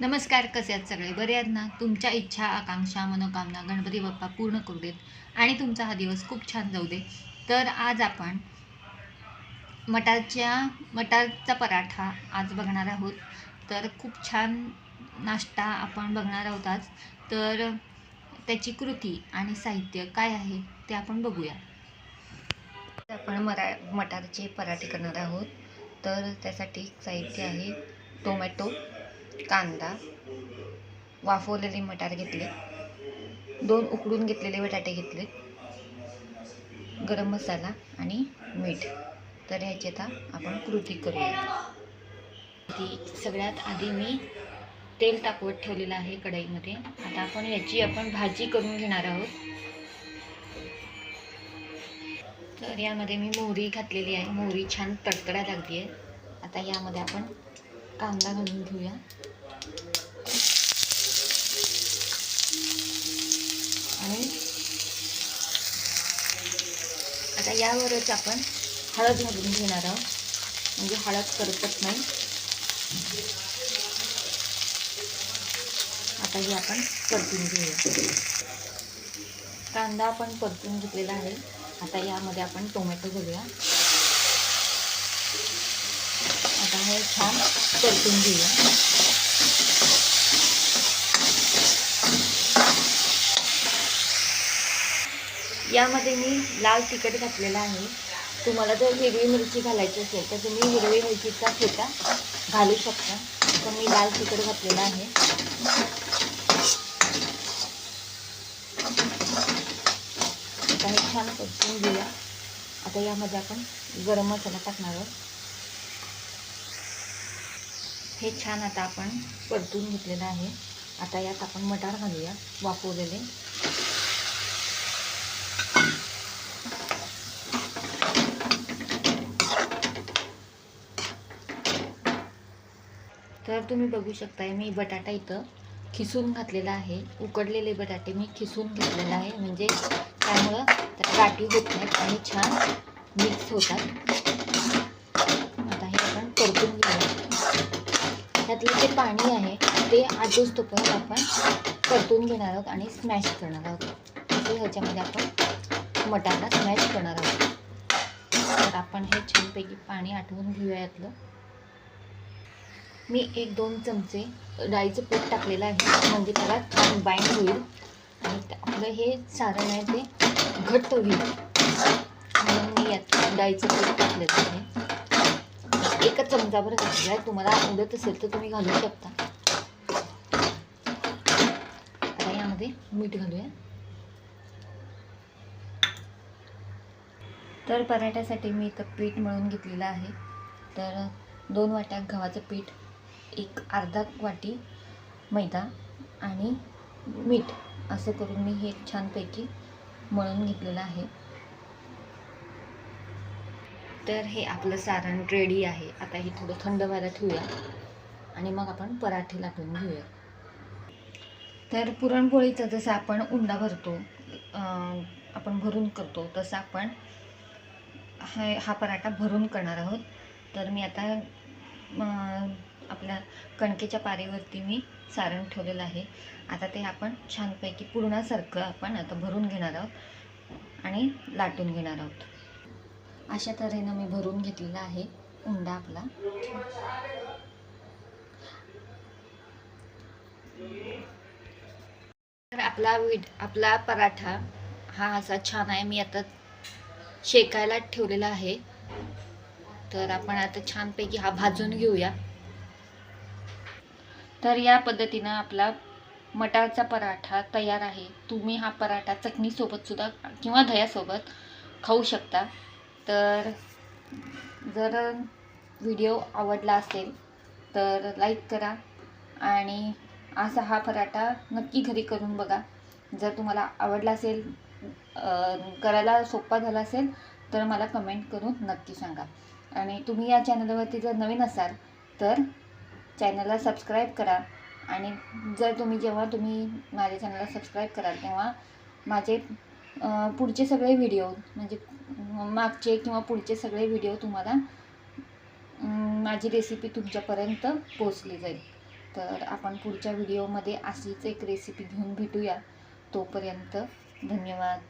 नमस्कार कसे आहेत सगळे? बरे आहेत ना? तुमच्या इच्छा आकांक्षा मनोकामना गणपती बाप्पा पूर्ण करू देत आणि तुमचा हा दिवस खूप छान जाऊ दे. तर आज आपण मटारच्या मटारचा पराठा आज बघणार आहोत. तर खूप छान नाश्ता आपण बघणार आहोत आज. तर त्याची कृती आणि साहित्य काय आहे ते आपण बघूया. आपण मरा मटारचे पराठे करणार आहोत. तर त्यासाठी साहित्य आहे टोमॅटो. कांदा वाफवलेले मटार घेतले. दोन उकडून घेतलेले बटाटे घेतले. गरम मसाला आणि मीठ. तर ह्याची आता आपण कृती करूया. ती सगळ्यात आधी मी तेल तापवत ठेवलेलं आहे कढईमध्ये. आता आपण याची आपण भाजी करून घेणार आहोत. तर यामध्ये मी मोहरी घातलेली आहे. मोहरी छान तडतडा लागली आहे आता यामध्ये आपण कांदा घालून घेऊया आणि आता यावरच आपण हळद घालून घेणार आहोत. म्हणजे हळद करपत नाही. आता हे आपण परतून घेऊया. कांदा आपण परतून घेतलेला आहे. आता यामध्ये आपण टोमॅटो घालूया. आता हे छान परतून घेऊया. यामध्ये मी लाल तिखट घातलेला आहे. तुम्हाला जर हिरवी मिरची घालायची असेल तर तुम्ही हिरवी मिरचीचा ठेचा घालू शकता. तर मी लाल तिखट घातलेला आहे. आता हे छान परतून घेऊया. आता यामध्ये आपण गरम मसाला टाकणार आहोत. हे छान आता आपण परतून घेतलेलं आहे. आता यात आपण मटार घालूया वाफवलेले. तर तुम्ही बघू शकताय. मी बटाटा इथं खिसून घातलेला आहे. उकडलेले बटाटे मी खिसून घेतलेला आहे. म्हणजे त्यामुळं त्या काठी होत नाहीत आणि छान मिक्स होतात. आता हे आपण परतून घेऊया. त्यातलं जे पाणी आहे ते आजच तोपर्यंत आपण परतून घेणार आहोत आणि स्मॅश करणार आहोत. म्हणजे ह्याच्यामध्ये आपण मटारला स्मॅश करणार आहोत. तर आपण हे छानपैकी पाणी आठवून घेऊया यातलं. मी एक दोन चमचे डाळीचं पीठ टाकलेलं आहे. म्हणजे त्याला छान बाईंड होईल. आणि आपलं हे सारण आहे ते घट्ट होईल. म्हणून मी यात डाळीचं पीठ टाकलेलं आहे. एका चमचाभर घातलेलं आहे. तुम्हाला आवडत असेल तर तुम्ही घालू शकता. आता यामध्ये मीठ घालूया. तर पराठ्यासाठी मी इथं पीठ मळून घेतलेलं आहे. तर दोन वाट्या गव्हाचं पीठ एक अर्धा वाटी मैदा आणि मीठ असं करून मी हे छानपैकी मळून घेतलेलं आहे. तर हे आपलं सारण रेडी आहे. आता हे थोडं थंड व्हायला ठेवूया आणि मग आपण पराठे लाटून घेऊया. तर पुरणपोळीचं जसं आपण उंडा भरतो आपण भरून करतो तसं आपण हा हा पराठा भरून करणार आहोत. तर मी आता आपल्या कणकेच्या पारीवरती मी सारण ठेवलेलं आहे. आता ते आपण छानपैकी पूर्णासारखं आपण आता भरून घेणार आहोत आणि लाटून घेणार आहोत. अशा तऱ्हेनं मी भरून घेतलेला आहे उंडा आपला. तर आपला विड आपला पराठा हा असा छान आहे. मी आता शेकायला ठेवलेला आहे. तर आपण आता छानपैकी हा भाजून घेऊया. तर या पद्धतीनं आपला मटारचा पराठा तयार आहे. तुम्ही हा पराठा चटणीसोबतसुद्धा किंवा दह्यासोबत खाऊ शकता. तर जर व्हिडिओ आवडला असेल तर लाईक करा आणि असा हा पराठा नक्की घरी करून बघा. जर तुम्हाला आवडला असेल करायला सोपा झाला असेल तर मला कमेंट करून नक्की सांगा. आणि तुम्ही या चॅनलवरती जर नवीन असाल तर चॅनलला सबस्क्राईब करा. आणि जर तुम्ही जेव्हा तुम्ही माझ्या चॅनलला सबस्क्राईब कराल तेव्हा माझे पुढचे सगळे व्हिडिओ म्हणजे मागचे किंवा पुढचे सगळे व्हिडिओ तुम्हाला माझी रेसिपी तुमच्यापर्यंत पोचली जाईल. तर आपण पुढच्या व्हिडिओमध्ये अशीच एक रेसिपी घेऊन भेटूया. तोपर्यंत धन्यवाद.